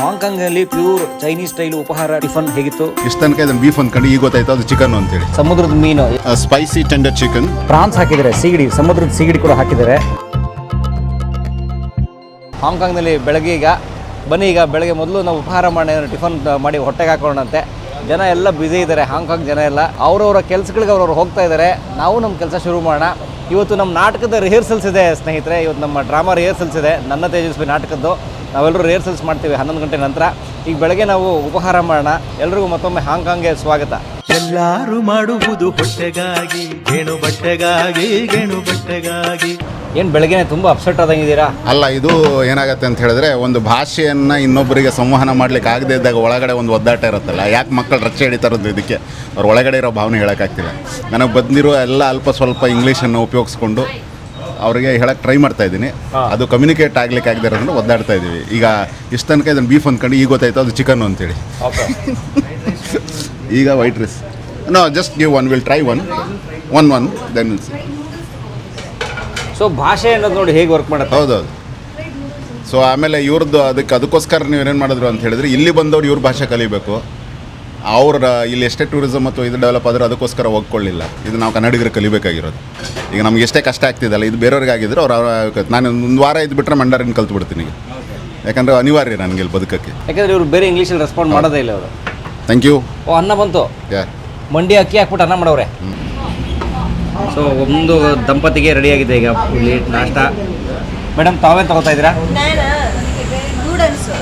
ಹಾಂಗ್ಕಾಂಗ್ನಲ್ಲಿ pure Chinese style ಉಪಹಾರ tiffin ಹೇಗಿತ್ತು? ಇಷ್ಟ ತನಕ ಇದನ್ನು ಬೀಫ್ ಅಂದ್ಕೊಂಡು ಈಗ ಗೊತ್ತಾಯ್ತು ಅದು ಚಿಕನ್ ಅಂತೇಳಿ. ಸಮುದ್ರದ ಮೀನು. ಸ್ಪೈಸಿ ಟೆಂಡರ್ ಚಿಕನ್ ಪ್ರಾನ್ಸ್ ಹಾಕಿದ್ದಾರೆ ಸೀಗಡಿ ಸಮುದ್ರದ ಸೀಗಡಿ ಕೂಡ ಹಾಕಿದ್ದಾರೆ. ಹಾಂಗ್ಕಾಂಗ್ನಲ್ಲಿ ಬೆಳಗ್ಗೆ ಈಗ ಬನ್ನಿ ಈಗ ಬೆಳಗ್ಗೆ ಮೊದಲು ನಾವು ಉಪಹಾರ ಮಾಡಿ ಟಿಫನ್ ಮಾಡಿ ಹೊಟ್ಟೆಗೆ ಹಾಕೋಣಂತೆ ಜನ ಎಲ್ಲ ಬ್ಯುಸಿ ಇದ್ದಾರೆ ಹಾಂಗ್ಕಾಂಗ್ ಜನ ಎಲ್ಲ. ಅವರವರ ಕೆಲಸಗಳಿಗೆ ಅವ್ರವ್ರು ಹೋಗ್ತಾ ಇದ್ದಾರೆ. ನಾವು ನಮ್ಮ ಕೆಲಸ ಶುರು ಮಾಡೋಣ. ಇವತ್ತು ನಮ್ಮ ನಾಟಕದ ರಿಹರ್ಸಲ್ಸ್ ಇದೆ ಸ್ನೇಹಿತರೆ. ಇವತ್ತು ನಮ್ಮ ಡ್ರಾಮಾ ರಿಹರ್ಸಲ್ಸ್ ಇದೆ. ನನ್ನ ತೇಜಸ್ವಿ ನಾಟಕದ್ದು. ನಾವೆಲ್ಲರೂ ರಿಹರ್ಸಲ್ಸ್ ಮಾಡ್ತೀವಿ ಹನ್ನೊಂದು ಗಂಟೆ ನಂತರ. ಈಗ ಬೆಳಗ್ಗೆ ನಾವು ಉಪಹಾರ ಮಾಡೋಣ. ಎಲ್ರಿಗೂ ಮತ್ತೊಮ್ಮೆ ಹಾಂಗ್ಕಾಂಗ್ಗೆ ಸ್ವಾಗತ. ಎಲ್ಲರೂ ಮಾಡುವುದು ಹೊಟ್ಟೆಗಾಗಿ ಗೇಣು ಬಟ್ಟೆಗಾಗಿ ಗೇಣು ಬಟ್ಟೆಗಾಗಿ. ಏನು ಬೆಳಗ್ಗೆನೆ ತುಂಬ ಅಪ್ಸೆಟ್ ಆದಂಗಿದ್ದೀರಾ? ಅಲ್ಲ ಇದು ಏನಾಗುತ್ತೆ ಅಂತ ಹೇಳಿದ್ರೆ ಒಂದು ಭಾಷೆಯನ್ನು ಇನ್ನೊಬ್ಬರಿಗೆ ಸಂವಹನ ಮಾಡ್ಲಿಕ್ಕೆ ಆಗದೆ ಇದ್ದಾಗ ಒಳಗಡೆ ಒಂದು ಒದ್ದಾಟ ಇರುತ್ತಲ್ಲ ಯಾಕೆ ಮಕ್ಕಳು ರಚ್ಚೆ ಹಿಡಿತಾರಂತ ಇದಕ್ಕೆ? ಅವ್ರ ಒಳಗಡೆ ಇರೋ ಭಾವನೆ ಹೇಳೋಕ್ಕಾಗ್ತಿಲ್ಲ ನನಗೆ ಬಂದಿರೋ ಎಲ್ಲ ಅಲ್ಪ ಸ್ವಲ್ಪ ಇಂಗ್ಲೀಷನ್ನು ಉಪಯೋಗಿಸ್ಕೊಂಡು ಅವರಿಗೆ ಹೇಳಕ್ಕೆ ಟ್ರೈ ಮಾಡ್ತಾ ಇದ್ದೀನಿ. ಅದು ಕಮ್ಯುನಿಕೇಟ್ ಆಗ್ಲಿಕ್ಕೆ ಆಗದೆ ಇರೋದನ್ನು ಒದ್ದಾಡ್ತಾ ಇದ್ದೀವಿ. ಈಗ ಇಷ್ಟ ತನಕ ಇದನ್ನು ಬೀಫ್ ಅಂದ್ಕೊಂಡು ಈಗ ಗೊತ್ತಾಯ್ತು ಅದು ಚಿಕನ್ ಅಂತೇಳಿ. ಓಕೆ ಈಗ white rice no just give one will try one one one then so ಭಾಷೆ ಅನ್ನೋದು ನೋಡಿ ಹೇಗೆ ವರ್ಕ್ ಮಾಡುತ್ತೆ? ಹೌದೌದು. ಸೊ ಆಮೇಲೆ ಇವ್ರದ್ದು ಅದಕ್ಕೆ ಅದಕ್ಕೋಸ್ಕರ ನೀವು ಏನೇನು ಮಾಡಿದ್ರು ಅಂತ ಹೇಳಿದ್ರೆ ಇಲ್ಲಿ ಬಂದವ್ರು ಇವ್ರ ಭಾಷೆ ಕಲಿಬೇಕು. ಅವ್ರ ಇಲ್ಲಿ ಎಷ್ಟೇ ಟೂರಿಸಮ್ ಮತ್ತು ಇದು ಡೆವಲಪ್ ಆದರೂ ಅದಕ್ಕೋಸ್ಕರ ಹೋಗ್ಕೊಳ್ಳಿಲ್ಲ. ಇದು ನಾವು ಕನ್ನಡಿಗರು ಕಲಿಬೇಕಾಗಿರೋದು. ಈಗ ನಮ್ಗೆ ಎಷ್ಟೇ ಕಷ್ಟ ಆಗ್ತಿದಲ್ಲ ಇದು ಬೇರೆಯವ್ರಿಗೆ ಆಗಿದ್ರೆ ಅವ್ರು ಅವ್ರ ನಾನು ಒಂದು ವಾರ ಇದು ಬಿಟ್ಟರೆ ಮಂಡಾರಿನ ಕಲ್ತು ಬಿಡ್ತೀನಿ ಈಗ. ಯಾಕಂದರೆ ಅನಿವಾರ್ಯ ನನಗೆ ಇಲ್ಲಿ ಬದುಕಕ್ಕೆ. ಯಾಕಂದ್ರೆ ಇವರು ಬೇರೆ ಇಂಗ್ಲೀಷಲ್ಲಿ ರೆಸ್ಪಾಂಡ್ ಮಾಡೋದೇ ಇಲ್ಲ ಅವರು ಥ್ಯಾಂಕ್ ಯು ಓ ಅನ್ನ ಬಂತು. ಯಾ ಮಂಡಿ ಅಕ್ಕಿ ಹಾಕ್ಬಿಟ್ಟು ಅನ್ನ ಮಾಡವ್ರೆ. ಸೊ ಒಂದು ದಂಪತಿಗೆ ರೆಡಿ ಆಗಿದೆ ಈಗ ಇಲ್ಲಿ ನಾಷ್ಟ. ಮೇಡಮ್ ತಾವೇನು ತಗೋತಾ ಇದ್ದೀರಾ?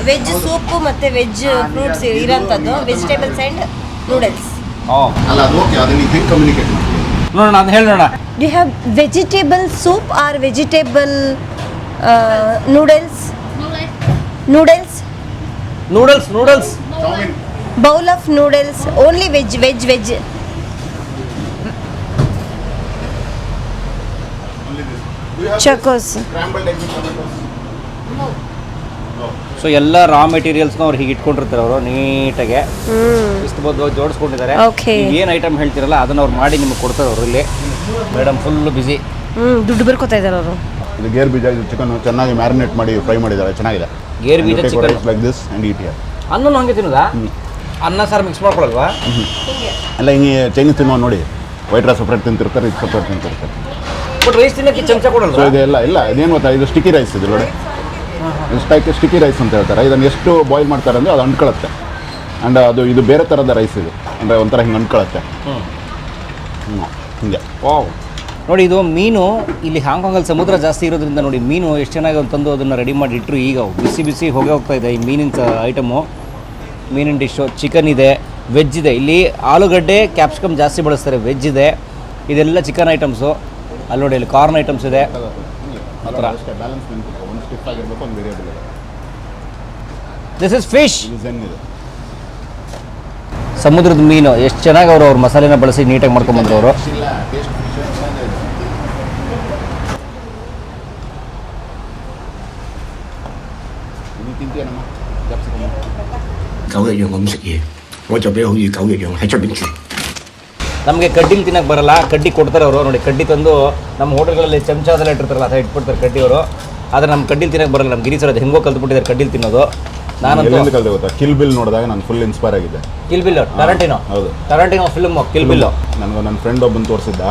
ವೆಜ್ ಸೂಪು ಮತ್ತು ವೆಜ್ ಫ್ರೂಟ್ಸ್ ಇರೋಂಥದ್ದು ವೆಜಿಟೇಬಲ್ಸ್ ಆ್ಯಂಡ್ ನೂಡಲ್ಸ್ ಓ ಅಲ್ಲ ಅದು ಓಕೆ ಅದನ್ನ ನೀವು ಹೆಂಗೆ ಕಮ್ಯುನಿಕೇಟ್ ಮಾಡ್ತೀವಿ ನೋಡೋಣ ಅದು ಹೇಳೋಣ the have vegetable soup or vegetable noodles noodles noodles noodles bowl of noodles only veg veg veg ಚಕೋಸ್ so ಎಲ್ಲ ರಾ ಮೆಟೀರಿಯಲ್ಸ್ನ ಅವ್ರು ಹೀಗೆ ಇಟ್ಕೊಂಡಿರ್ತಾರೆ ಅವರು ನೀಟಾಗೆ. ಇಷ್ಟು ಬದ್ದು ಜೋಡಿಸ್ಕೊಂಡಿದ್ದಾರೆ. ಏನ್ ಏನು ಐಟಮ್ ಹೇಳ್ತಿರಲ್ಲ ಅದನ್ನ ಅವ್ರು ಮಾಡಿ ನಿಮಗೆ ಕೊಡ್ತಾರೆ ಅವರು ಇಲ್ಲಿ. ಮೇಡಮ್ ಫುಲ್ ಬಿಸಿ ದುಡ್ಡು ಬರ್ಕೋತಾ ಇದ್ದಾರೆ ಅವರು. ಇದು ಗೇರ್ ಬೀಜ ಇದು ಚಿಕನ್ ಚೆನ್ನಾಗಿ ಮ್ಯಾರಿನೇಟ್ ಮಾಡಿ ಫ್ರೈ ಮಾಡಿದ್ದಾರೆ ಚೆನ್ನಾಗಿದೆ. ಗೇರ್ ಬೀಜ chicken like this and eat here ಅನ್ನ ಹಂಗೆ ತಿನ್ನೋದಾ? ಅನ್ನ ಸಾರು ಮಿಕ್ಸ್ ಮಾಡ್ಕೊಳಲ್ವಾ? ಅಲ್ಲ ಹಿಂಗೆ ಚೈನೀಸ್ ತಿನ್ನೋ ನೋಡಿ. ವೈಟ್ ರೈಸ್ ಸಪ್ರೇಟ್ ತಿಂತಿರ್ತಾರೆ ಇದು ಸಪ್ರೇಟ್ ತಿಂತಿರ್ತಾರೆ. ಬಟ್ ರೈಸ್ ತಿನ್ನಕ್ಕೆ ಚಮಚ ಕೊಡಲ್ಲ ಕೊಡಲ್ವಾ ಇದೆಲ್ಲ ಇಲ್ಲ ಇದೇನು ಗೊತ್ತಾ ಇದು ಸ್ಟಿಕ್ಕಿ ರೈಸ್ ಇದು ನೋಡಿ. ಇಷ್ಟಕ್ಕೆ ಸ್ಟಿಕ್ಕಿ ರೈಸ್ ಅಂತ ಹೇಳ್ತಾರೆ. ಇದನ್ನು ಎಷ್ಟು ಬಾಯ್ಲ್ ಮಾಡ್ತಾರೆ ಅಂದರೆ ಅದು ಅಂಟ್ಕೊಳ್ಳುತ್ತೆ ಆ್ಯಂಡ್ ಅದು ಇದು ಬೇರೆ ಥರದ ರೈಸ್ ಇದು. ಅಂದರೆ ಒಂಥರ ಹಿಂಗೆ ಅಂಟ್ಕೊಳ್ಳುತ್ತೆ ಹ್ಞೂ ಹಿಂಗೆ. ವಾವ್ ನೋಡಿ ಇದು ಮೀನು ಇಲ್ಲಿ ಹಾಂಗ್ಕಾಂಗಲ್ಲಿ ಸಮುದ್ರ ಜಾಸ್ತಿ ಇರೋದ್ರಿಂದ ನೋಡಿ ಮೀನು ಎಷ್ಟು ಚೆನ್ನಾಗಿ ಅವ್ರು ತಂದು ಅದನ್ನು ರೆಡಿ ಮಾಡಿ ಇಟ್ಟರು ಈಗ. ಬಿಸಿ ಬಿಸಿ ಹೋಗಿ ಹೋಗ್ತಾ ಇದೆ ಈ ಮೀನಿನ ಐಟಮು ಮೀನಿನ ಡಿಶ್ಶು ಚಿಕನ್ ಇದೆ ವೆಜ್ ಇದೆ. ಇಲ್ಲಿ ಆಲೂಗಡ್ಡೆ ಕ್ಯಾಪ್ಸಿಕಮ್ ಜಾಸ್ತಿ ಬಳಸ್ತಾರೆ. ವೆಜ್ ಇದೆ. ಇದೆಲ್ಲ ಚಿಕನ್ ಐಟಮ್ಸು ಅಲ್ಲಿ ನೋಡಿ ಇಲ್ಲಿ ಕಾರ್ನ್ ಐಟಮ್ಸ್ ಇದೆ. ಆ ಥರ ಸ್ಟಿಫ್ ಆಗಿರಬೇಕು ಒಂದು ವೇರಿಯಬಲ್ ಇದೆ ದಿಸ್ ಇಸ್ ಫಿಶ್ ಇದು zen ಇದೆ ಸಮುದ್ರದ ಮೀನು ಎಷ್ಟು ಚೆನ್ನಾಗಿ ಅವರು ಅವ್ರ ಮಸಾಲೆನ ಬಳಸಿ ನೀಟಾಗಿ ಮಾಡ್ಕೊಂಬಂದ್ರು ಅವರು ಇಲ್ಲ ಟೇಸ್ಟ್ ನೀನು ತಿಂತೀಯನಮ್ಮ ಕ್ಯಾಪ್ಸಿಕಮ್ 狗一样我唔食嘢，我就俾好似狗一样喺出边住。 ನಮಗೆ ಕಡ್ಡಿಲಿ ತಿನ್ನಕ್ಕೆ ಬರಲ್ಲ ಕಡ್ಡಿ ಕೊಡ್ತಾರೆ ಅವರು ನೋಡಿ ಕಡ್ಡಿ ತಂದು ನಮ್ಮ ಹೋಟೆಲ್ಗಳಲ್ಲಿ ಚಮಚದಲ್ಲಿ ಇಟ್ಟಿರ್ತಾರಲ್ಲ ಅದ ಇಟ್ಬಿಡ್ತಾರೆ ಕಡ್ಡಿ ಅವರು ಆದರೆ ನಮ್ಮ ಕಡ್ಡಿಲ್ ತಿನ್ನಕ್ಕೆ ಬರಲ್ಲ. ನಮ್ಮ ಗಿರಿ ಸರ್ ಅದು ಹೆಂಗೋ ಕಲ್ತ್ಬಿಟ್ಟಿದ್ದಾರೆ ಕಡ್ಡಿಲ್ ತಿನ್ನೋದು. ನಾನಂತೂ ಎಲ್ಲಿಂದ ಕಲಿತೆ ಗೊತ್ತಾ? ಕಿಲ್ ಬಿಲ್ ನೋಡಿದಾಗ ನಾನು ಫುಲ್ ಇನ್ಸ್ಪೈರ್ ಆಗಿದೆ ಕಿಲ್ ಬಿಲ್ ಟರಂಟಿನೋ ಹೌದು. ಟರಂಟಿನೋ ಫಿಲ್ಮ್ ಕಿಲ್ ಬಿಲ್ ನನಗೆ ನನ್ನ ಫ್ರೆಂಡ್ ಒಬ್ಬನ ತೋರಿಸಿದ್ದ.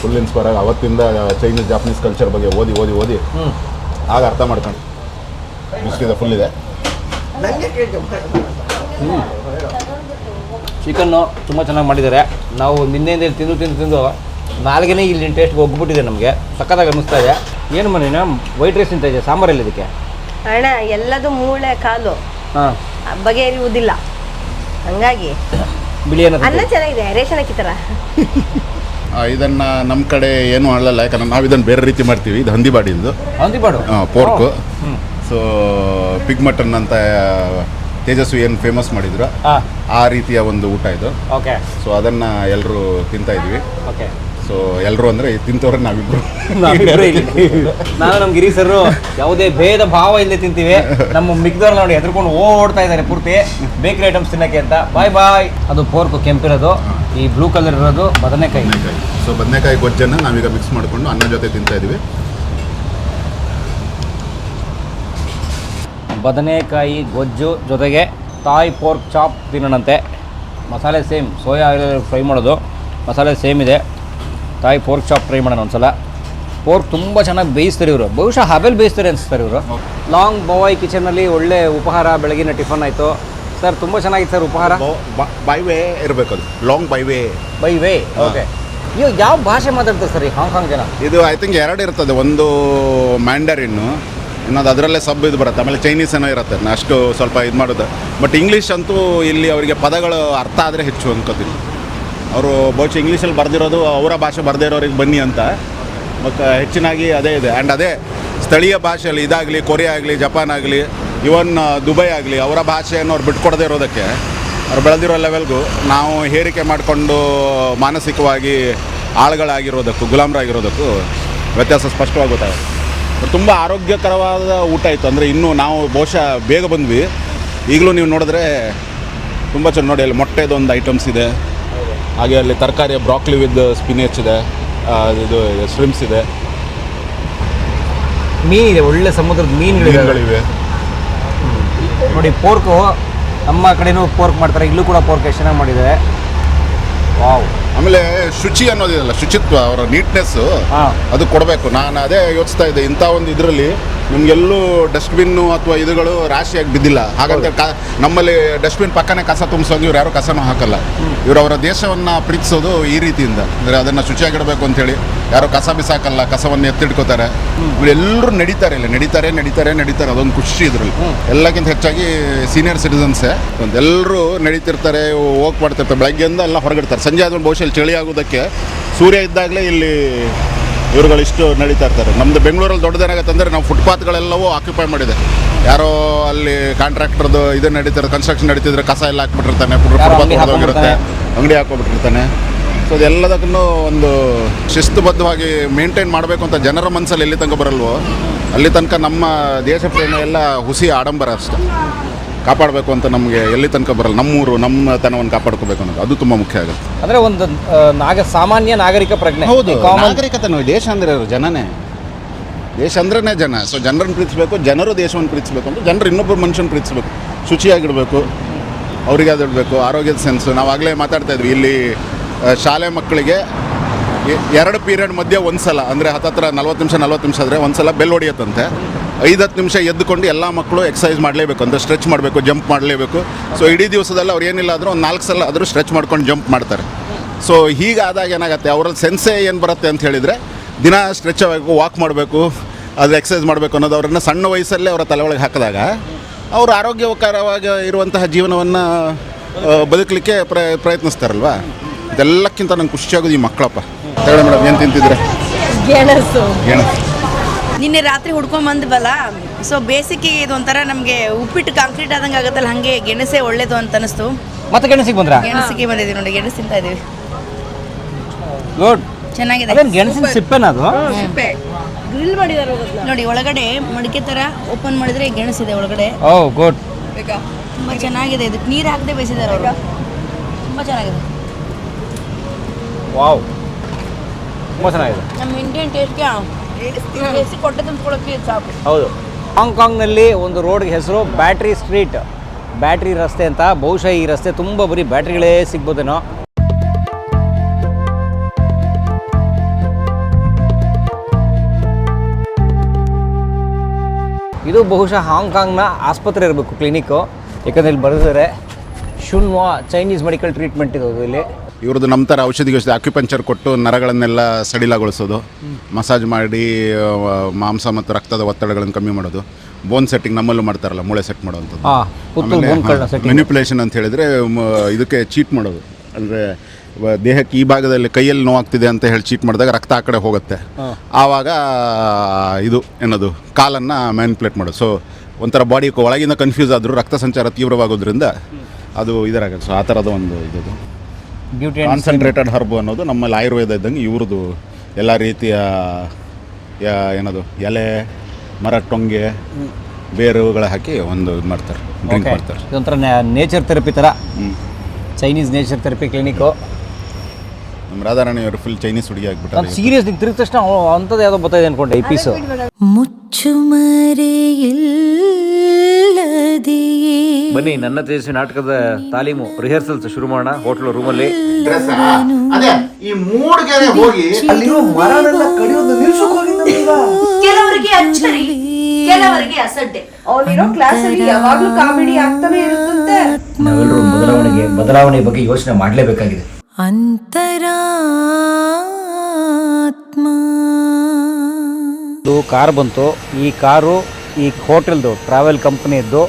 ಫುಲ್ ಇನ್ಸ್ಪೈರ್ ಆಗಿ ಅವತ್ತಿಂದ ಚೈನೀಸ್ ಜಾಪನೀಸ್ ಕಲ್ಚರ್ ಬಗ್ಗೆ ಓದಿ ಓದಿ ಓದಿ ಹ್ಞೂ ಆಗ ಅರ್ಥ ಮಾಡ್ಕೊಂಡು. ಬಿಸ್ಕಿದೆ ಫುಲ್ ಇದೆ. ಚಿಕನ್ನು ತುಂಬ ಚೆನ್ನಾಗಿ ಮಾಡಿದ್ದಾರೆ ನಾವು ನಿನ್ನೆಯಿಂದ ಇಲ್ಲಿ ತಿಂದು ತಿಂದು ತಿಂದು ನಾಲ್ಗೆನೇ ಇಲ್ಲಿ ಟೇಸ್ಟ್ ಹೋಗ್ಬಿಟ್ಟಿದೆ ನಮಗೆ. ಸಕ್ಕತ್ತಾಗಿ ಅನ್ನಿಸ್ತಾ ಇದೆ. ಏನು ಮನೇನ ವೈಟ್ ರೈಸ್ ಅಂತ ಇದೆ ಸಾಂಬಾರಲ್ಲಿ ಇದಕ್ಕೆ? ಅಣ್ಣ ಎಲ್ಲದು ಮೂಳೆ ಕಾಲು. ಹಾಂ. ಬಗೆಹರಿಯುವುದಿಲ್ಲ ಹಂಗಾಗಿ ಬಿಳಿ ಅನ್ನ ಅನ್ನೋ ಚೆನ್ನಾಗಿದೆ ರೇಷನ್ ಅಕ್ಕಿ ಥರ ಇದನ್ನು ನಮ್ಮ ಕಡೆ ಏನು ಮಾಡಲ್ಲ ಯಾಕಂದ್ರೆ ನಾವು ಇದನ್ನು ಬೇರೆ ರೀತಿ ಮಾಡ್ತೀವಿ ಇದು ಹಂದಿ ಹಂದಿಬಾಡು? ಪೋರ್ಕ್. ಸೊ ಪಿಗ್ ಮಟನ್ ಅಂತ ತೇಜಸ್ವಿ ಏನು ಫೇಮಸ್ ಮಾಡಿದ್ರು? ಆ ರೀತಿಯ ಒಂದು ಊಟ ಇದು. ಓಕೆ ಸೊ ಅದನ್ನು ಎಲ್ಲರೂ ತಿಂತಾ ಇದ್ವಿ. ಓಕೆ ಸೊ ಎಲ್ಲರೂ ಅಂದರೆ ತಿಂತವ್ರೆ ನಾವಿಬ್ರು. ನಾವಿಬ್ರು ಇಲ್ಲಿ. ನಾನು ನಮ್ಮ ಗಿರಿ ಸರ್ ಯಾವುದೇ ಭೇದ ಭಾವ ಇಲ್ಲದೆ ತಿಂತೀವಿ. ನಮ್ಮ ಮಿಕ್ದವ್ರು ನೋಡಿ ಹೆದರ್ಕೊಂಡು ಓಡ್ತಾ ಇದ್ದಾರೆ ಪೂರ್ತಿ. ಬೇಕರಿ ಐಟಮ್ಸ್ ತಿನ್ನಕ್ಕೆ ಅಂತ. ಬಾಯ್ ಬಾಯ್ ಅದು ಪೋರ್ಕ್ ಕೆಂಪಿರೋದು ಈ ಬ್ಲೂ ಕಲರ್ ಇರೋದು ಬದನೆಕಾಯಿ. ಸೊ ಬದನೆಕಾಯಿ ಗೊಜ್ಜನ್ನು ನಾವೀಗ ಮಿಕ್ಸ್ ಮಾಡಿಕೊಂಡು ಅನ್ನ ಜೊತೆ ತಿಂತಾ ಇದ್ದೀವಿ ಬದನೆಕಾಯಿ ಗೊಜ್ಜು ಜೊತೆಗೆ ತಾಯಿ ಪೋರ್ಕ್ ಚಾಪ್ ತಿನ್ನೋಣಂತೆ. ಮಸಾಲೆ ಸೇಮ್ ಸೋಯಾ ಫ್ರೈ ಮಾಡೋದು. ಮಸಾಲೆ ಸೇಮ್ ಇದೆ. ತಾಯಿ ಪೋರ್ಕ್ ಚಾಪ್ ಟ್ರೈ ಮಾಡೋಣ ಒಂದ್ಸಲ. ಪೋರ್ಕ್ ತುಂಬ ಚೆನ್ನಾಗಿ ಬೇಯಿಸ್ತಾರೆ ಇವರು. ಬಹುಶಃ ಹಬೆಲ್ ಬೇಯಿಸ್ತಾರೆ ಅನಿಸ್ತಾರೆ ಇವರು. ಲಾಂಗ್ ಬವಾಯ್ ಕಿಚನಲ್ಲಿ ಒಳ್ಳೆ ಉಪಹಾರ ಬೆಳಗಿನ ಟಿಫನ್ ಆಯಿತು. ಸರ್ ತುಂಬ ಚೆನ್ನಾಗಿತ್ತು ಸರ್ ಉಪಹಾರ. ಬೈ ವೇ ಇರಬೇಕು ಅದು. Long by way by way okay ನೀವು ಯಾವ ಭಾಷೆ ಮಾತಾಡ್ತಾರೆ ಸರ್ ಈ ಹಾಂಗ್ಕಾಂಗ್ ಜನ? ಇದು ಐ ಥಿಂಕ್ ಎರಡು ಇರ್ತದೆ. ಒಂದು ಮ್ಯಾಂಡರಿನ್ನು ಇನ್ನೊಂದು ಅದರಲ್ಲೇ ಸಬ್ ಇದು ಬರುತ್ತೆ. ಆಮೇಲೆ ಚೈನೀಸ್ ಏನೋ ಇರುತ್ತೆ. ಅಷ್ಟು ಸ್ವಲ್ಪ ಇದು ಮಾಡೋದು. ಬಟ್ ಇಂಗ್ಲೀಷ್ ಅಂತೂ ಇಲ್ಲಿ ಅವರಿಗೆ ಪದಗಳು ಅರ್ಥ ಆದರೆ ಹೆಚ್ಚು ಅನ್ಕೋತೀನಿ. ಅವರು ಬಹುಶಃ ಇಂಗ್ಲೀಷಲ್ಲಿ ಬರೆದಿರೋದು, ಅವರ ಭಾಷೆ ಬರದೇ ಇರೋರಿಗೆ ಬನ್ನಿ ಅಂತ. ಮತ್ತು ಹೆಚ್ಚಿನಾಗಿ ಅದೇ ಇದೆ. ಆ್ಯಂಡ್ ಅದೇ ಸ್ಥಳೀಯ ಭಾಷೆಯಲ್ಲಿ ಇದಾಗಲಿ, ಕೊರಿಯಾ ಆಗಲಿ, ಜಪಾನ್ ಆಗಲಿ ಇವನ್ ದುಬೈ ಆಗಲಿ, ಅವರ ಭಾಷೆಯನ್ನು ಅವ್ರು ಬಿಟ್ಕೊಡದೇ ಇರೋದಕ್ಕೆ ಅವ್ರು ಬೆಳೆದಿರೋ ಲೆವೆಲ್ಗೂ ನಾವು ಹೇರಿಕೆ ಮಾಡಿಕೊಂಡು ಮಾನಸಿಕವಾಗಿ ಆಳುಗಳಾಗಿರೋದಕ್ಕೂ, ಗುಲಾಮರಾಗಿರೋದಕ್ಕೂ ವ್ಯತ್ಯಾಸ ಸ್ಪಷ್ಟವಾಗಿ ಗೊತ್ತಾಗುತ್ತೆ. ತುಂಬ ಆರೋಗ್ಯಕರವಾದ ಊಟ ಇತ್ತು. ಅಂದರೆ ಇನ್ನೂ ನಾವು ಬಹುಶಃ ಬೇಗ ಬಂದ್ವಿ. ಈಗಲೂ ನೀವು ನೋಡಿದ್ರೆ ತುಂಬ ಚೆನ್ನಾಗಿ ನೋಡಿ, ಅಲ್ಲಿ ಮೊಟ್ಟೆದೊಂದು ಐಟಮ್ಸ್ ಇದೆ. ಹಾಗೆ ಅಲ್ಲಿ ತರಕಾರಿ ಬ್ರಾಕ್ಲಿ ವಿತ್ ಸ್ಪಿನೇಚ್ ಇದೆ ಇದು ಸ್ಟ್ರಿಮ್ಸ್ ಇದೆ. ಮೀನಿದೆ ಒಳ್ಳೆ ಸಮುದ್ರದ ಮೀನುಗಳಿವೆ. ನೋಡಿ ಪೋರ್ಕು ನಮ್ಮ ಕಡೆನೂ ಪೋರ್ಕ್ ಮಾಡ್ತಾರೆ ಇಲ್ಲೂ ಕೂಡ ಪೋರ್ಕ್ ಎಷ್ಟು ಚೆನ್ನಾಗಿ ಮಾಡಿದ್ದಾರೆ. ವಾವ್ ಆಮೇಲೆ ಶುಚಿ ಅನ್ನೋದಿದೆಯಲ್ಲ ಶುಚಿತ್ವ ಅವರ ನೀಟ್ನೆಸ್ಸು ಹಾಂ. ಅದು ಕೊಡಬೇಕು. ನಾನು ಅದೇ ಯೋಚಿಸ್ತಾ ಇದ್ದೆ ಇಂಥ ಒಂದು ಇದರಲ್ಲಿ ನಿಮ್ಗೆಲ್ಲೂ ಡಸ್ಟ್ಬಿನ್ನು ಅಥವಾ ಇದುಗಳು ರಾಶಿಯಾಗಿ ಬಿದ್ದಿಲ್ಲ. ಹಾಗಂತ ನಮ್ಮಲ್ಲಿ ಡಸ್ಟ್ಬಿನ್ ಪಕ್ಕನೆ ಕಸ ತುಂಬಿಸೋದು ಇವ್ರು ಯಾರು ಕಸನೂ ಹಾಕಲ್ಲ. ಇವರು ಅವರ ದೇಶವನ್ನು ಪ್ರೀತಿಸೋದು ಈ ರೀತಿಯಿಂದ. ಅಂದರೆ ಅದನ್ನು ಶುಚಿಯಾಗಿಡಬೇಕು ಅಂತೇಳಿ ಯಾರು ಕಸ ಬಿಸಾಕಲ್ಲ ಕಸವನ್ನು ಎತ್ತಿಡ್ಕೋತಾರೆ ಎಲ್ಲರೂ ನಡೀತಾರೆ ಇಲ್ಲಿ. ನಡೀತಾರೆ ನಡೀತಾರೆ ನಡೀತಾರೆ. ಅದೊಂದು ಖುಷಿ ಇದರಲ್ಲಿ. ಎಲ್ಲಕ್ಕಿಂತ ಹೆಚ್ಚಾಗಿ ಸೀನಿಯರ್ ಸಿಟಿಸನ್ಸೇ ಎಲ್ಲರೂ ನಡೀತಿರ್ತಾರೆ ಹೋಗಿ ಮಾಡ್ತಿರ್ತಾರೆ ಬೆಳಗ್ಗೆಯಿಂದ ಎಲ್ಲ ಹೊರಗಿಡ್ತಾರೆ. ಸಂಜೆ ಆದ್ಮೇಲೆ ಬಹುಶಃ ಇಲ್ಲಿ ಚಳಿ ಆಗೋದಕ್ಕೆ ಸೂರ್ಯ ಇದ್ದಾಗಲೇ ಇಲ್ಲಿ ಇವ್ರುಗಳಿಷ್ಟು ನಡೀತಾ ಇರ್ತಾರೆ. ನಮ್ಮದು ಬೆಂಗಳೂರಲ್ಲಿ ದೊಡ್ಡದೇನಾಗುತ್ತೆ ಅಂದರೆ ನಾವು ಫುಟ್ಪಾತ್ಗಳೆಲ್ಲವೂ ಆಕ್ಯುಪೈ ಮಾಡಿದೆ. ಯಾರೋ ಅಲ್ಲಿ ಕಾಂಟ್ರಾಕ್ಟರ್ದು ಇದು ನಡೀತಾರೆ ಕನ್ಸ್ಟ್ರಕ್ಷನ್ ನಡೀತಿದ್ರೆ ಕಸ ಎಲ್ಲ ಹಾಕ್ಬಿಟ್ಟಿರ್ತಾನೆ ಫುಟ್ಪಾತ್ ಅಂಗಡಿ ಹೊಡೆದೋಗಿರುತ್ತೆ ಅಂಗಡಿ ಹಾಕೋಬಿಟ್ಟಿರ್ತಾನೆ ಸೊ ಅದೆಲ್ಲದಕ್ಕೂ ಒಂದು ಶಿಸ್ತುಬದ್ಧವಾಗಿ ಮೇಂಟೈನ್ ಮಾಡಬೇಕು ಅಂತ ಜನರ ಮನಸ್ಸಲ್ಲಿ ಎಲ್ಲಿ ತನಕ ಬರಲ್ವೋ ಅಲ್ಲಿ ತನಕ ನಮ್ಮ ದೇಶ ಪ್ರೇಮ ಎಲ್ಲ ಹುಸಿ ಆಡಂಬರ ಅಷ್ಟೆ. ಕಾಪಾಡಬೇಕು ಅಂತ ನಮಗೆ ಎಲ್ಲಿ ತನಕ ಬರಲ್ಲ. ನಮ್ಮೂರು ನಮ್ಮ ತನವನ್ನು ಕಾಪಾಡ್ಕೋಬೇಕು ಅನ್ನೋದು. ಅದು ತುಂಬ ಮುಖ್ಯ ಆಗುತ್ತೆ. ಅಂದ್ರೆ ಒಂದು ನಾಗ ಸಾಮಾನ್ಯ ನಾಗರಿಕ ಪ್ರಜ್ಞೆ. ಹೌದು. ನಾಗರಿಕತೆ ನೋಡಿ ದೇಶ ಅಂದ್ರೆ ಜನನೇ. ದೇಶ ಅಂದ್ರೇ ಜನ. ಸೊ ಜನರನ್ನು ಪ್ರೀತಿಸಬೇಕು ಜನರು ದೇಶವನ್ನು ಪ್ರೀತಿಸಬೇಕು ಅಂತ ಜನರು ಇನ್ನೊಬ್ಬರು ಮನುಷ್ಯನ ಪ್ರೀತಿಸಬೇಕು. ಶುಚಿಯಾಗಿಡಬೇಕು ಅವರಿಗೆ ಅದಿಡಬೇಕು ಇಡಬೇಕು ಆರೋಗ್ಯದ ಸೆನ್ಸು ನಾವಾಗಲೇ ಮಾತಾಡ್ತಾ ಇದ್ವಿ ಇಲ್ಲಿ ಶಾಲೆ ಮಕ್ಕಳಿಗೆ ಎರಡು ಪೀರಿಯಡ್ ಮಧ್ಯೆ ಒಂದು ಸಲ ಅಂದರೆ ಹತ್ತತ್ರ ನಲ್ವತ್ತು ನಿಮಿಷ ನಲ್ವತ್ತು ನಿಮಿಷ ಆದರೆ ಒಂದು ಸಲ ಬೆಲ್ ಹೊಡಿಯುತ್ತಂತೆ. ಐದು ಹತ್ತು ನಿಮಿಷ ಎದ್ದುಕೊಂಡು ಎಲ್ಲ ಮಕ್ಕಳು ಎಕ್ಸಸೈಸ್ ಮಾಡಲೇಬೇಕು ಅಂದರೆ ಸ್ಟ್ರೆಚ್ ಮಾಡಬೇಕು ಜಂಪ್ ಮಾಡಲೇಬೇಕು. ಸೊ ಇಡೀ ದಿವಸದಲ್ಲಿ ಅವ್ರು ಏನಿಲ್ಲ ಆದರೂ ಒಂದು ನಾಲ್ಕು ಸಲ ಆದರೂ ಸ್ಟ್ರೆಚ್ ಮಾಡ್ಕೊಂಡು ಜಂಪ್ ಮಾಡ್ತಾರೆ. ಸೊ ಹೀಗಾದಾಗ ಏನಾಗುತ್ತೆ ಅವರಲ್ಲಿ ಸೆನ್ಸೇ ಏನು ಬರುತ್ತೆ ಅಂತ ಹೇಳಿದರೆ ದಿನ ಸ್ಟ್ರೆಚ್ ಆಗಬೇಕು ವಾಕ್ ಮಾಡಬೇಕು ಅದು ಎಕ್ಸಸೈಸ್ ಮಾಡಬೇಕು ಅನ್ನೋದು ಅವ್ರನ್ನ ಸಣ್ಣ ವಯಸ್ಸಲ್ಲೇ ಅವರ ತಲೆ ಒಳಗೆ ಹಾಕಿದಾಗ ಅವರು ಆರೋಗ್ಯಕರವಾಗಿ ಇರುವಂತಹ ಜೀವನವನ್ನು ಬದುಕಲಿಕ್ಕೆ ಪ್ರಯ ಪ್ರಯತ್ನಿಸ್ತಾರಲ್ವಾ? ಇದೆಲ್ಲಕ್ಕಿಂತ ನಂಗೆ ಖುಷಿಯಾಗೋದು ಈ ಮಕ್ಕಳಪ್ಪ. ಹೇಳಿ ಮೇಡಮ್ ಏನು ತಿಂತಿದ್ರೆ ಗೆಣಸು. ಏನು ನಿನ್ನೆ ರಾತ್ರಿ ಹುಡ್ಕೊಂಡ್ ಬಂದ್ವಲ್ಲ? ಸೊ ಬೇಸಿಗೆ ಇದು ಒಂಥರ ನಮಗೆ ಉಪ್ಪಿಟ್ಟು ಕಾಂಕ್ರೀಟ್ ಆದಂಗೆ ಆಗುತ್ತಲ್ಲ ಹಾಗೆ ಗೆಣಸೆ ಒಳ್ಳೇದು ಅಂತ ಅನಿಸ್ತು. ಮತ್ತೆ ಗೆಣಸಿಗೆ ಬಂದ್ರ? ಗೆಣಸಿಗೆ ಬಂದಿದ್ದೀವಿ ನೋಡಿ ಗೆಣಸು ತಿಂತಾ ಇದೀವಿ. ಗುಡ್ ಚೆನ್ನಾಗಿದೆ. ಅದೇನು ಗೆಣಸಿನ ಸಿಪ್ಪೆನ ಅದು? ಗ್ರಿಲ್ ಮಾಡಿದಾರೆ ನೋಡಿ ಒಳಗಡೆ ಮಡಿಕೆ ತರ ಓಪನ್ ಮಾಡಿದ್ರೆ ಗೆಣಸಿದೆ ಒಳಗಡೆ. ಓ ಗುಡ್ ತುಂಬಾ ಚೆನ್ನಾಗಿದೆ. ಇದಕ್ಕೆ ನೀರು ಹಾಕದೆ ಬೇಯಿಸಿದಾರೆ ಅವರು. ತುಂಬಾ ಚೆನ್ನಾಗಿದೆ. ವಾವ್ ತುಂಬ ಚೆನ್ನಾಗಿದೆ. ನಮ್ಮ ಇಂಡಿಯನ್ ಟೇಸ್ಟ್ಗೆ ಹೌದು. ಹಾಂಗ್ಕಾಂಗ್ನಲ್ಲಿ ಒಂದು ರೋಡ್ಗೆ ಹೆಸರು ಬ್ಯಾಟ್ರಿ ಸ್ಟ್ರೀಟ್ ಬ್ಯಾಟ್ರಿ ರಸ್ತೆ ಅಂತ. ಬಹುಶಃ ಈ ರಸ್ತೆ ತುಂಬ ಬರೀ ಬ್ಯಾಟ್ರಿಗಳೇ ಸಿಗ್ಬೋದೇನೋ. ಇದು ಬಹುಶಃ ಹಾಂಗ್ಕಾಂಗ್ನ ಆಸ್ಪತ್ರೆ ಇರಬೇಕು ಕ್ಲಿನಿಕ್ಕು ಯಾಕಂದ್ರೆ ಇಲ್ಲಿ ಬರೆದಿದ್ದಾರೆ. ಶುನ್ವಾ ಚೈನೀಸ್ ಮೆಡಿಕಲ್ ಟ್ರೀಟ್ಮೆಂಟ್ ಇರೋದು ಇಲ್ಲಿ. ಇವ್ರದ್ದು ನಮ್ಮ ಥರ ಔಷಧಿ ಔಷಧಿ ಆಕ್ಯುಪಂಚರ್ ಕೊಟ್ಟು ನರಗಳನ್ನೆಲ್ಲ ಸಡಿಲಗೊಳಿಸೋದು. ಮಸಾಜ್ ಮಾಡಿ ಮಾಂಸ ಮತ್ತು ರಕ್ತದ ಒತ್ತಡಗಳನ್ನು ಕಮ್ಮಿ ಮಾಡೋದು. ಬೋನ್ ಸೆಟ್ಟಿಂಗ್ ನಮ್ಮಲ್ಲೂ ಮಾಡ್ತಾರಲ್ಲ ಮೂಳೆ ಸೆಟ್ ಮಾಡೋವಂಥದ್ದು. ಮೆನಿಪ್ಯುಲೇಷನ್ ಅಂತ ಹೇಳಿದ್ರೆ ಇದಕ್ಕೆ ಚೀಟ್ ಮಾಡೋದು. ಅಂದರೆ ದೇಹಕ್ಕೆ ಈ ಭಾಗದಲ್ಲಿ ಕೈಯಲ್ಲಿ ನೋವಾಗ್ತಿದೆ ಅಂತ ಹೇಳಿ ಚೀಟ್ ಮಾಡಿದಾಗ ರಕ್ತ ಆ ಕಡೆ ಹೋಗುತ್ತೆ. ಆವಾಗ ಇದು ಏನದು ಕಾಲನ್ನು ಮ್ಯಾನ್ಪ್ಲೇಟ್ ಮಾಡೋದು. ಸೊ ಒಂಥರ ಬಾಡಿ ಒಳಗಿಂದ ಕನ್ಫ್ಯೂಸ್ ಆದರೂ ರಕ್ತ ಸಂಚಾರ ತೀವ್ರವಾಗೋದ್ರಿಂದ ಅದು ಇದರಾಗುತ್ತೆ. ಸೊ ಆ ಥರದ ಒಂದು ಇದು ಬ್ಯೂಟಿ ಕಾನ್ಸಂಟ್ರೇಟೆಡ್ ಹರ್ಬ್ ಅನ್ನೋದು ನಮ್ಮಲ್ಲಿ ಆಯುರ್ವೇದ ಇದ್ದಂಗೆ ಇವ್ರದ್ದು ಎಲ್ಲ ರೀತಿಯ ಏನದು ಎಲೆ ಮರ ಟೊಂಗೆ ಬೇರುಗಳ ಹಾಕಿ ಒಂದು ಇದು ಮಾಡ್ತಾರೆ ಡ್ರಿಂಕ್ ಮಾಡ್ತಾರೆ. ಇದೊಂಥರ ನೇಚರ್ ಥೆರಪಿ ಥರ. ಚೈನೀಸ್ ನೇಚರ್ ಥೆರಪಿ ಕ್ಲಿನಿಕ್ಕು ನಮ್ಮ ರಾಧಾರಾಣಿಯವರು ಫುಲ್ ಚೈನೀಸ್ ಹುಡುಗಿ ಆಗ್ಬಿಟ್ಟು ಆಗಿಬಿಟ್ಟಾರೆ ಸೀರಿಯಸ್ ನಿಂಗೆ ತಿರುಗಿದ ತಕ್ಷಣ ಅಂಥದ್ದು ಯಾವುದೋ ಬರ್ತಾಯಿದೆ ಅನ್ಕೊಂಡೆ ಈ ಪೀಸು ಬನ್ನಿ ನನ್ನ ತೇಜಸ್ವಿ ನಾಟಕದ ತಾಲೀಮು ರಿಹರ್ಸಲ್ಸ್ ಶುರು ಮಾಡೋಣ ಹೋಟ್ಲು ರೂಮಲ್ಲಿ ಅದೇ ಈ ಮೂಡ್ಗೆರೆ ಹೋಗಿ ಕೆಲವರಿಗೆ ಅಚ್ಚರಿ ಕೆಲವರಿಗೆ ಅಸಡ್ಡೆ. ಅವನಿರೋ ಕ್ಲಾಸಲ್ಲಿ ಯಾವಾಗಲೂ ಕಾಮಿಡಿ ಆಗ್ತಾನೆ ಇರುತ್ತಂತೆ. ನಾವೆಲ್ಲರೂ ಬದಲಾವಣೆಗೆ ಬದಲಾವಣೆ ಬಗ್ಗೆ ಯೋಚನೆ ಮಾಡಲೇಬೇಕಾಗಿದೆ. ಇದು ಕಾರ್ ಬಂತು. ಈ ಕಾರು ಈ ಹೋಟೆಲ್ದು ಟ್ರಾವೆಲ್ ಕಂಪ್ನಿಯದ್ದು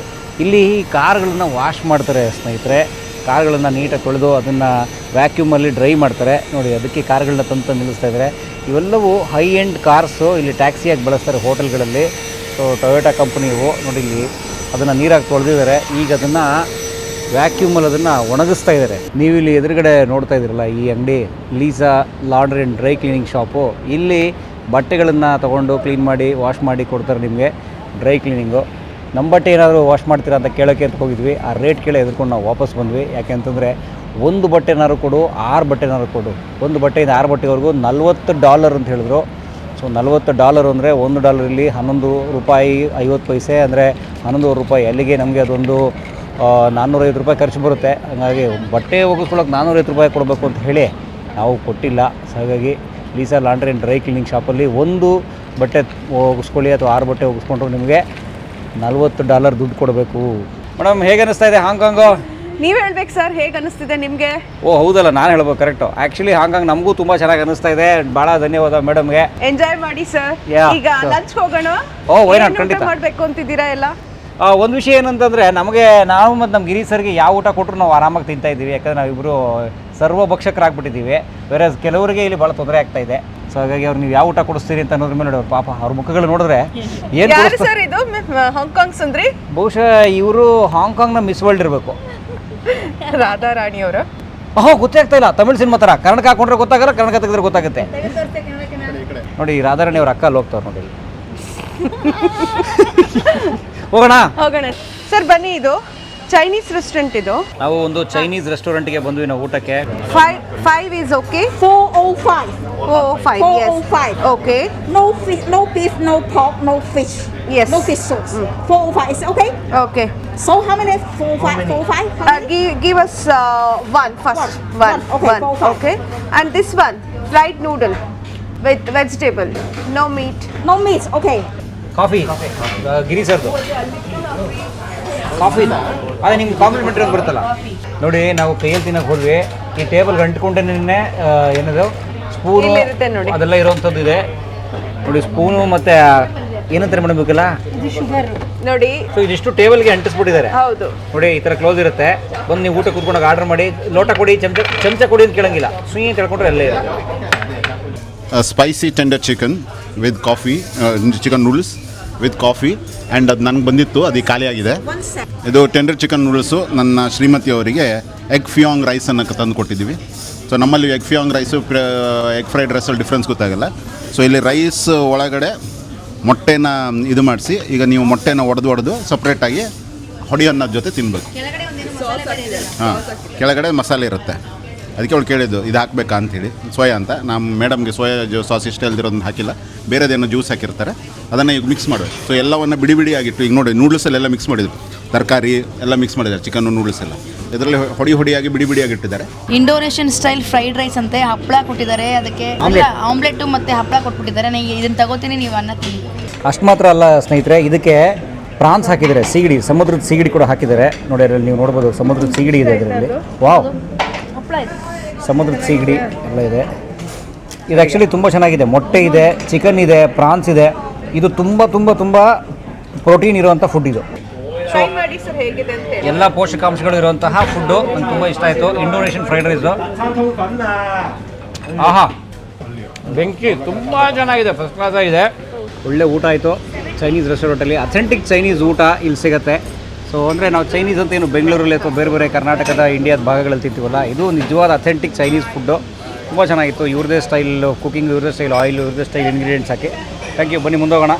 ಇಲ್ಲಿ ಈ ಕಾರ್ಗಳನ್ನ ವಾಶ್ ಮಾಡ್ತಾರೆ ಸ್ನೇಹಿತರೆ. ಕಾರ್ಗಳನ್ನು ನೀಟಾಗಿ ತೊಳೆದು ಅದನ್ನು ವ್ಯಾಕ್ಯೂಮಲ್ಲಿ ಡ್ರೈ ಮಾಡ್ತಾರೆ. ನೋಡಿ, ಅದಕ್ಕೆ ಕಾರ್ಗಳನ್ನ ತಂದು ನಿಲ್ಲಿಸ್ತಾ ಇದ್ದಾರೆ ಇವೆಲ್ಲವೂ ಹೈ ಎಂಡ್ ಕಾರ್ಸು ಇಲ್ಲಿ ಟ್ಯಾಕ್ಸಿಯಾಗಿ ಬಳಸ್ತಾರೆ ಹೋಟೆಲ್ಗಳಲ್ಲಿ. ಸೊ ಟೊಯೋಟಾ ಕಂಪ್ನಿಯವು ನೋಡಿ, ಇಲ್ಲಿ ಅದನ್ನು ನೀರಾಗಿ ತೊಳೆದಿದ್ದಾರೆ. ಈಗ ಅದನ್ನು ವ್ಯಾಕ್ಯೂಮಲ್ಲಿ ಅದನ್ನು ಒಣಗಿಸ್ತಾ ಇದ್ದಾರೆ ನೀವು ಇಲ್ಲಿ ಎದುರುಗಡೆ ನೋಡ್ತಾ ಇದ್ದೀರಲ್ಲ ಈ ಅಂಗಡಿ, Lisa laundry and dry cleaning shop. ಇಲ್ಲಿ ಬಟ್ಟೆಗಳನ್ನು ತಗೊಂಡು ಕ್ಲೀನ್ ಮಾಡಿ, ವಾಶ್ ಮಾಡಿ ಕೊಡ್ತಾರೆ ನಿಮಗೆ ಡ್ರೈ ಕ್ಲೀನಿಂಗು. ನಮ್ಮ ಬಟ್ಟೆ ಏನಾದರೂ ವಾಶ್ ಮಾಡ್ತೀರಾ ಅಂತ ಕೇಳೋಕ್ಕೆ ಅಂತ ಹೋಗಿದ್ವಿ. ಆ ರೇಟ್ ಕೇಳಿ ಎದ್ಕೊಂಡು ನಾವು ವಾಪಸ್ ಬಂದ್ವಿ. ಯಾಕೆ ಅಂತಂದರೆ ಒಂದು ಬಟ್ಟೆನಾರು ಕೊಡು, ಆರು ಬಟ್ಟೆನಾರು ಕೊಡು. ಒಂದು ಬಟ್ಟೆಯಿಂದ ಆರು ಬಟ್ಟೆವರೆಗೂ ನಲ್ವತ್ತು ಡಾಲರ್ ಅಂತ ಹೇಳಿದ್ರು. ಸೊ ನಲ್ವತ್ತು ಡಾಲರ್ ಅಂದರೆ ಒಂದು ಡಾಲರಲ್ಲಿ ಹನ್ನೊಂದು ರೂಪಾಯಿ ಐವತ್ತು ಪೈಸೆ ಅಂದರೆ ಹನ್ನೊಂದುವರೆ ರೂಪಾಯಿ ಅಲ್ಲಿಗೆ ನಮಗೆ ಅದೊಂದು ನಾನ್ನೂರೈವತ್ತು ರೂಪಾಯಿ ಖರ್ಚು ಬರುತ್ತೆ. ಹಾಗಾಗಿ ಬಟ್ಟೆ ಒಗಿಸ್ಕೊಳಕ್ಕೆ ನಾನ್ನೂರೈವತ್ತು ರೂಪಾಯಿ ಕೊಡಬೇಕು ಅಂತ ಹೇಳಿ ನಾವು ಕೊಟ್ಟಿಲ್ಲ. ಸೊ ಹಾಗಾಗಿ Lisa laundry and dry cleaning ಶಾಪಲ್ಲಿ ಒಂದು ಬಟ್ಟೆ ಒಗಿಸ್ಕೊಳ್ಳಿ ಅಥವಾ ಆರು ಬಟ್ಟೆ ಒಗಿಸ್ಕೊಂಡ್ರು ನಿಮಗೆ ನಲ್ವತ್ತು ಡಾಲರ್ ದುಡ್ಡು ಕೊಡಬೇಕು. ಮೇಡಮ್ ಹೇಗೆ ಅನಿಸ್ತಾ ಇದೆ ಹಾಂಗ್ಕಾಂಗು? ನೀವು ಹೇಳ್ಬೇಕು ಸರ್ ಹೇಗೆ ಅನಿಸ್ತಿದೆ ನಿಮಗೆ? ಓ ಹೌದಲ್ಲ ನಾನು ಹೇಳ್ಬೇಕು ಕರೆಕ್ಟು. ಆ್ಯಕ್ಚುಲಿ ಹಾಂಗ್ಕಾಂಗ್ ನಮಗೂ ತುಂಬ ಚೆನ್ನಾಗಿ ಅನಿಸ್ತಾ ಇದೆ. ಭಾಳ ಧನ್ಯವಾದ ಮೇಡಮ್ಗೆ. ಎಂಜಾಯ್ ಮಾಡಿ ಸರ್. ಈಗ ಲಂಚ್ ಹೋಗೋಣ. Oh, why not? ಏನ್ ಊಟ ಖಂಡಿತ. ಮಾಡಬೇಕು ಅಂತಿದ್ದೀರಾ ಎಲ್ಲ? ಒಂದು ವಿಷಯ ಏನಂತಂದರೆ ನಮಗೆ ನಾವು ಮತ್ತು ನಮ್ಮ ಗಿರಿ ಸರ್ಗೆ ಯಾವ ಊಟ ಕೊಟ್ಟರು ನಾವು ಆರಾಮಾಗಿ ತಿಂತಾ ಇದ್ದೀವಿ. ಯಾಕಂದರೆ ನಾವಿಬ್ಬರು ಸರ್ವ ಭಕ್ಷಕರಾಗ್ಬಿಟ್ಟಿದ್ದೀವಿ ಬೇರೆ ಕೆಲವರಿಗೆ ಇಲ್ಲಿ ಭಾಳ ತೊಂದರೆ ಆಗ್ತಾ ಇದೆ. ಸೊ ಹಾಗಾಗಿ ಅವ್ರು ನೀವು ಯಾವ ಊಟ ಕೊಡಿಸ್ತೀರಿ ಅಂತ ಅನ್ನೋದ್ರ ಮೇಲೆ ನೋಡಿ ಅವ್ರ ಪಾಪ ಅವ್ರ ಮುಖಗಳು ನೋಡಿದ್ರೆ ಏನು ಸರ್ ಇದು? ಹಾಂಗ್ಕಾಂಗ್ ಸುಂದ್ರಿ? ಬಹುಶಃ ಇವರು ಹಾಂಗ್ಕಾಂಗ್ನ ಮಿಸ್ ವರ್ಲ್ಡ್ ಇರಬೇಕು. ರಾಧಾ ರಾಣಿ ಅವರು? ಓಹೋ ಗೊತ್ತಾಗ್ತಾ ಇಲ್ಲ. ತಮಿಳು ಸಿನಿಮಾ ಥರ ಕರ್ನಾಟಕ ಹಾಕೊಂಡ್ರೆ ಗೊತ್ತಾಗಲ್ಲ ಕರ್ನಾಟಕ ತೆಗೆದ್ರೆ ಗೊತ್ತಾಗುತ್ತೆ. ನೋಡಿ ರಾಧಾರಾಣಿ ಅವ್ರ ಅಕ್ಕ ಅಲ್ಲಿ ಹೋಗ್ತಾವ್ರು ನೋಡಿ. ಹೋಗೋಣ ಹೋಗೋಣ ಸರ್ ಬನ್ನಿ ಇದು ಚೈನೀಸ್ ರೆಸ್ಟೋರೆಂಟ್ ಇದು ನಾವು ಒಂದು ಚೈನೀಸ್ ರೆಸ್ಟೋರೆಂಟ್ಗೆ ಬಂದ್ವಿ ನಾವು ಊಟಕ್ಕೆ five five is okay 405. Oh five yes 405. Okay No fish, no beef, no pork, no fish. Yes. No fish sauce. 405 is okay? Okay So how many? 45, 45? How many? give give us uh, one first One. one One. Okay, one go for it. okay and this one fried noodle with vegetable no meat No meat, okay. Coffee? ಗಿರಿ ಸರ್ದು. Coffee ಅದೇ ನಿಮ್ಗೆ complimentary ಅಂತ ಬರುತ್ತಲ್ಲ. ನೋಡಿ ನಾವು ಕೈಯಲ್ಲಿ ತಿನ್ನಕ್ಕೆ ಹೋದ್ವಿ. ಈ ಟೇಬಲ್ ಅಂಟ್ಕೊಂಡೆ ನಿನ್ನೆ ಏನದು? ಸ್ಪೂನು. ಅದೆಲ್ಲ ಇರೋವಂಥದ್ದು ಇದೆ. ನೋಡಿ ಸ್ಪೂನು ಮತ್ತೆ ಏನಂತಾರೆ ಮೇಡಮ್ ಬೇಕಲ್ಲ ನೋಡಿ. ಸೊ ಇದಿಷ್ಟು ಟೇಬಲ್ಗೆ ಅಂಟಿಸ್ಬಿಟ್ಟಿದ್ದಾರೆ. ಹೌದು. ನೋಡಿ ಈ ತರ ಕ್ಲೋಸ್ ಇರುತ್ತೆ. ಬಂದು ನೀವು ಊಟ ಕೂತ್ಕೊಂಡಾಗ ಆರ್ಡರ್ ಮಾಡಿ. ಲೋಟ ಕೊಡಿ ಚಮಚ ಚಮಚ ಕೊಡಿ ಅಂತ ಕೇಳಂಗಿಲ್ಲ. ಸುಯಿ ತಿಳ್ಕೊಂಡ್ರೆ ಅಲ್ಲೇ ಇದೆ spicy tender chicken with coffee chicken noodles with coffee and ಅದು ನನಗೆ ಬಂದಿತ್ತು ಅದು ಖಾಲಿಯಾಗಿದೆ. ಇದು ಟೆಂಡರ್ ಚಿಕನ್ ನೂಡಲ್ಸು ನನ್ನ ಶ್ರೀಮತಿ ಅವರಿಗೆ ಎಗ್ ಫಿಯಾಂಗ್ ರೈಸನ್ನು ತಂದು ಕೊಟ್ಟಿದ್ದೀವಿ. ಸೊ ನಮ್ಮಲ್ಲಿ ಎಗ್ ಫಿಯಾಂಗ್ ರೈಸು ಎಗ್ ಫ್ರೈಡ್ ರೈಸಲ್ಲಿ ಡಿಫ್ರೆನ್ಸ್ ಗೊತ್ತಾಗಲ್ಲ. ಸೊ ಇಲ್ಲಿ ರೈಸ್ ಒಳಗಡೆ ಮೊಟ್ಟೆನ ಇದು ಮಾಡಿಸಿ ಈಗ ನೀವು ಮೊಟ್ಟೆನ ಒಡೆದು ಒಡೆದು ಸಪ್ರೇಟಾಗಿ ಹೊಡಿ ಅನ್ನೋದ್ ಜೊತೆ ತಿನ್ನಬೇಕು ಹಾಂ ಕೆಳಗಡೆ ಮಸಾಲೆ ಇರುತ್ತೆ. ಅದಕ್ಕೆ ಅವಳು ಕೇಳಿದ್ದು ಇದು ಹಾಕಬೇಕಾ? ಅಂತೇಳಿ ಸೋಯಾ ಅಂತ. ನಮ್ಮ ಮೇಡಮ್ಗೆ ಸೋಯಾ ಜ್ಯೂಸ್ ಸಾಸ್ ಇಷ್ಟ ಇಲ್ದಿರೋದನ್ನ ಹಾಕಿಲ್ಲ. ಬೇರೆದೇನೋ ಜ್ಯೂಸ್ ಹಾಕಿರ್ತಾರೆ. ಅದನ್ನು ಈಗ ಮಿಕ್ಸ್ ಮಾಡಿ ಸೊ ಎಲ್ಲವನ್ನು ಬಿಡಿ ಬಿಡಿ ಆಗಿಟ್ಟು ಈಗ ನೋಡಿ ನೂಡಲ್ಸಲ್ಲೆಲ್ಲ ಮಿಕ್ಸ್ ಮಾಡಿದ್ರು. ತರಕಾರಿ ಎಲ್ಲ ಮಿಕ್ಸ್ ಮಾಡಿದ್ದಾರೆ ಚಿಕನ್ ನೂಡಲ್ಸ್ ಎಲ್ಲ ಇದರಲ್ಲಿ ಹೊಡಿ ಹೊಡಿಯಾಗಿ ಬಿಡಿ ಬಿಡಿಯಾಗಿ ಇಟ್ಟಿದ್ದಾರೆ. ಇಂಡೋನೇಷಿಯನ್ ಸ್ಟೈಲ್ ಫ್ರೈಡ್ ರೈಸ್ ಅಂತೆ ಹಪ್ಪಳ ಕೊಟ್ಟಿದ್ದಾರೆ. ಅದಕ್ಕೆ ಆಮ್ಲೆಟ್ ಮತ್ತೆ ಹಪ್ಪಳ ಕೊಟ್ಬಿಟ್ಟಿದ್ದಾರೆ. ನನಗೆ ಇದನ್ನ ತಗೋತೀನಿ ನೀವು ಅನ್ನ ತಿನ್ನಿ. ಅಷ್ಟು ಮಾತ್ರ ಅಲ್ಲ ಸ್ನೇಹಿತರೆ ಇದಕ್ಕೆ ಪ್ರಾನ್ಸ್ ಹಾಕಿದ್ದಾರೆ ಸೀಗಡಿ ಸಮುದ್ರದ ಸೀಗಡಿ ಕೂಡ ಹಾಕಿದ್ದಾರೆ. ನೋಡಿ ಅದರಲ್ಲಿ ನೀವು ನೋಡ್ಬೋದು ಸಮುದ್ರದ ಸೀಗಡಿ ಇದೆ ಅದರಲ್ಲಿ. ವಾವ್. ಸಮುದ್ರದ ಸೀಗಡಿ ಎಲ್ಲ ಇದೆ. ಇದು ಆ್ಯಕ್ಚುಲಿ ತುಂಬ ಚೆನ್ನಾಗಿದೆ. ಮೊಟ್ಟೆ ಇದೆ ಚಿಕನ್ ಇದೆ ಪ್ರಾನ್ಸ್ ಇದೆ. ಇದು ತುಂಬ ತುಂಬ ತುಂಬ ಪ್ರೋಟೀನ್ ಇರುವಂಥ ಫುಡ್ ಇದು. ಸೊ ಮಾಡಿ ಸರ್ ಹೇಗಿದೆ ಅಂತ ಹೇಳಿ. ಎಲ್ಲ ಪೋಷಕಾಂಶಗಳು ಇರುವಂತಹ ಫುಡ್ಡು ನಂಗೆ ತುಂಬ ಇಷ್ಟ ಆಯಿತು. ಇಂಡೋನೇಷಿಯನ್ ಫ್ರೈಡ್ ರೈಸು ಆಹಾ. ಬೆಂಕಿ ತುಂಬ ಚೆನ್ನಾಗಿದೆ. ಫಸ್ಟ್ ಕ್ಲಾಸ್ ಆಗಿದೆ. ಒಳ್ಳೆ ಊಟ ಆಯಿತು. ಚೈನೀಸ್ ರೆಸ್ಟೋರೆಂಟಲ್ಲಿ ಅಥೆಂಟಿಕ್ ಚೈನೀಸ್ ಊಟ ಇಲ್ಲಿ ಸಿಗುತ್ತೆ. ಸೊ ಅಂದರೆ ನಾವು ಚೈನೀಸ್ ಅಂತ ಏನು ಬೆಂಗಳೂರಲ್ಲಿ ಅಥವಾ ಬೇರೆ ಬೇರೆ ಕರ್ನಾಟಕದ ಇಂಡಿಯಾದ ಭಾಗಗಳಲ್ಲಿ ತಿಂತೀವಲ್ಲ, ಇದು ನಿಜವಾದ ಅಥೆಂಟಿಕ್ ಚೈನೀಸ್ ಫುಡ್ಡು ತುಂಬ ಚೆನ್ನಾಗಿತ್ತು. ಇವ್ರದೇ ಸ್ಟೈಲ್ ಕುಕಿಂಗ್ ಇವ್ರದೇ ಸ್ಟೈಲ್ ಆಯಿಲ್ ಇವ್ರದೇ ಸ್ಟೈಲ್ ಇಂಗ್ರೀಡಿಯೆಂಟ್ಸ್ ಹಾಕಿ. ಥ್ಯಾಂಕ್ ಯು ಬನ್ನಿ ಮುಂದೋಗೋಣ